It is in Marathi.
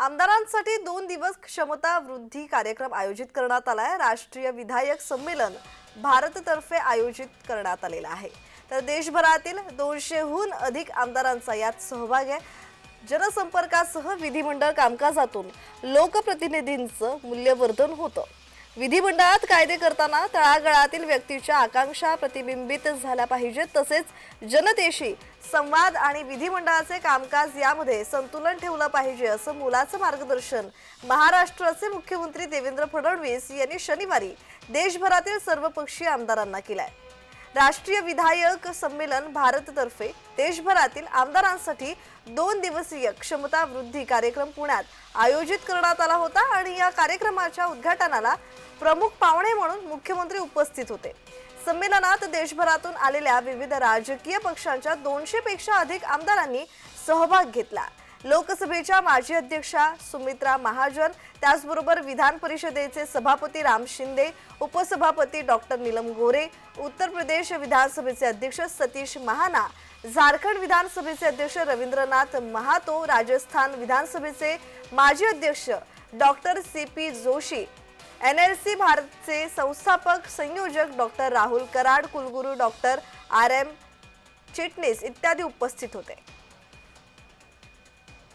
आमदारांसाठी दोन दिवस क्षमता वृद्धी कार्यक्रम आयोजित करण्यात आलाय राष्ट्रीय विधायक संमेलन भारततर्फे आयोजित करण्यात आलेला आहे. तर देशभरातील दोनशेहून अधिक आमदारांचा यात सहभाग आहे. जनसंपर्कासह विधिमंडळ कामकाजातून लोकप्रतिनिधींचं मूल्यवर्धन होतं. विधिमंडळात कायदे करताना तळागळातील व्यक्तीच्या आकांक्षा प्रतिबिंबित झाल्या पाहिजेत. तसेच जनतेशी संवाद आणि विधिमंडळाचे कामकाज यामध्ये संतुलन ठेवलं पाहिजे असं मुलाचं मार्गदर्शन महाराष्ट्राचे मुख्यमंत्री देवेंद्र फडणवीस यांनी शनिवारी देशभरातील सर्वपक्षीय आमदारांना केलंय. राष्ट्रीय विधायक संमेलन भारततर्फे देशभरातील आमदारांसाठी दोन दिवसीय क्षमता वृद्धी कार्यक्रम पुण्यात आयोजित करण्यात आला होता आणि या कार्यक्रमाच्या उद्घाटनाला प्रमुख पाहुणे म्हणून मुख्यमंत्री उपस्थित होते. संमेलनात देशभरातून आलेल्या विविध राजकीय पक्षांच्या दोनशे पेक्षा अधिक आमदारांनी सहभाग घेतला. लोकसभेच्या माजी अध्यक्षा सुमित्रा महाजन त्याचबरोबर विधान परिषदेचे सभापती राम शिंदे उपसभापती डॉक्टर नीलम गोरे उत्तर प्रदेश विधानसभेचे अध्यक्ष सतीश महाना झारखंड विधानसभेचे अध्यक्ष रवींद्रनाथ महातो राजस्थान विधानसभेचे माजी अध्यक्ष doctor C P Joshi N L C भारतचे संस्थापक संयोजक डॉक्टर राहुल कराड कुलगुरू डॉक्टर आर एम चिटणीस इत्यादी उपस्थित होते.